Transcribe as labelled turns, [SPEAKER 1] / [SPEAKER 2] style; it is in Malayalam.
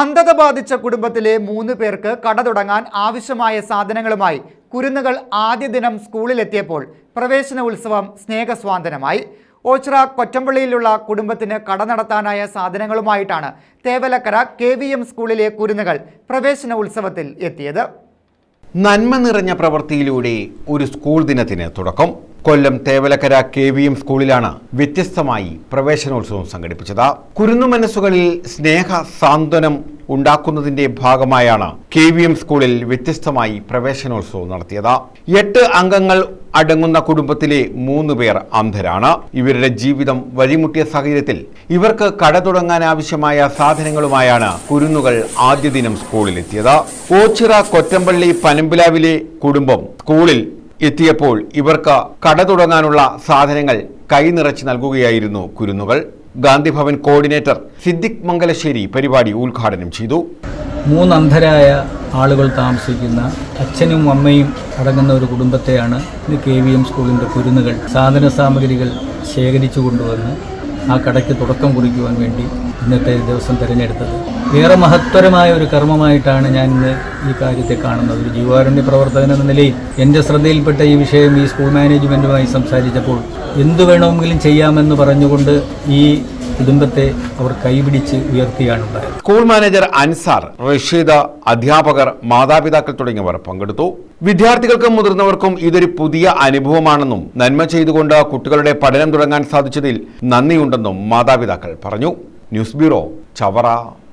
[SPEAKER 1] അന്ധത ബാധിച്ച കുടുംബത്തിലെ മൂന്ന് പേർക്ക് കട തുടങ്ങാൻ ആവശ്യമായ സാധനങ്ങളുമായി കുരുന്നുകൾ ആദ്യ ദിനം സ്കൂളിലെത്തിയപ്പോൾ പ്രവേശന ഉത്സവം സ്നേഹസ്വാന്തനമായി. ഓച്ചിറ കൊറ്റമ്പള്ളിയിലുള്ള കുടുംബത്തിന് കട നടത്താനായ സാധനങ്ങളുമായിട്ടാണ് തേവലക്കര കെ വി എം സ്കൂളിലെ കുരുന്നുകൾ പ്രവേശന ഉത്സവത്തിൽ എത്തിയത്.
[SPEAKER 2] നന്മ നിറഞ്ഞ പ്രവൃത്തിയിലൂടെ ഒരു സ്കൂൾ ദിനത്തിന് തുടക്കം. Kollam Thevalakkara K V M സ്കൂളിലാണ് വ്യത്യസ്തമായി പ്രവേശനോത്സവം സംഘടിപ്പിച്ചത്. കുരുന്നു മനസ്സുകളിൽ സ്നേഹ സാന്ത്വനം ഉണ്ടാക്കുന്നതിന്റെ ഭാഗമായാണ് കെ വി എം സ്കൂളിൽ വ്യത്യസ്തമായി പ്രവേശനോത്സവം നടത്തിയത്. എട്ട് അംഗങ്ങൾ അടങ്ങുന്ന കുടുംബത്തിലെ മൂന്ന് പേർ അന്ധരാണ്. ഇവരുടെ ജീവിതം വഴിമുട്ടിയ സാഹചര്യത്തിൽ ഇവർക്ക് കട തുടങ്ങാൻ ആവശ്യമായ സാധനങ്ങളുമായാണ് കുരുന്നുകൾ ആദ്യ ദിനം സ്കൂളിലെത്തിയത്. ഓച്ചിറ കൊറ്റമ്പള്ളി പനമ്പിലാവിലെ കുടുംബം സ്കൂളിൽ എത്തിയപ്പോൾ ഇവർക്ക് കട തുടങ്ങാനുള്ള സാധനങ്ങൾ കൈനിറച്ച് നൽകുകയായിരുന്നു കുരുന്നുകൾ. ഗാന്ധിഭവൻ കോർഡിനേറ്റർ സിദ്ദിഖ് മംഗലശ്ശേരി പരിപാടി ഉദ്ഘാടനം ചെയ്തു.
[SPEAKER 3] മൂന്നന്ധരായ ആളുകൾ താമസിക്കുന്ന അച്ഛനും അമ്മയും അടങ്ങുന്ന ഒരു കുടുംബത്തെയാണ് കെ വി എം സ്കൂളിന്റെ കുരുന്നുകൾ സാധന സാമഗ്രികൾ ശേഖരിച്ചു കൊണ്ടുവന്ന് ആ കടയ്ക്ക് തുടക്കം കുറിക്കുവാൻ വേണ്ടി ഇന്നത്തെ ദിവസം തിരഞ്ഞെടുത്തത്. ഏറെ മഹത്തരമായ ഒരു കർമ്മമായിട്ടാണ് ഞാൻ ഇന്ന് ഈ കാര്യത്തെ കാണുന്നത്. ഒരു ജീവാരണ്യ പ്രവർത്തകൻ എന്ന നിലയിൽ എന്റെ ശ്രദ്ധയിൽപ്പെട്ട ഈ വിഷയം ഈ സ്കൂൾ മാനേജ്മെന്റുമായി സംസാരിച്ചപ്പോൾ എന്തു വേണമെങ്കിലും ചെയ്യാമെന്ന് പറഞ്ഞുകൊണ്ട് ഈ കുടുംബത്തെ അവർ കൈപിടിച്ച് ഉയർത്തിയാണ്
[SPEAKER 2] സ്കൂൾ മാനേജർ അൻസാർ റഷീദ അധ്യാപകർ മാതാപിതാക്കൾ തുടങ്ങിയവർ പങ്കെടുത്തു. വിദ്യാർത്ഥികൾക്കും മുതിർന്നവർക്കും ഇതൊരു പുതിയ അനുഭവമാണെന്നും നന്മ ചെയ്തുകൊണ്ട് കുട്ടികളുടെ പഠനം തുടങ്ങാൻ സാധിച്ചതിൽ നന്ദിയുണ്ടെന്നും മാതാപിതാക്കൾ പറഞ്ഞു. News bureau Chavara.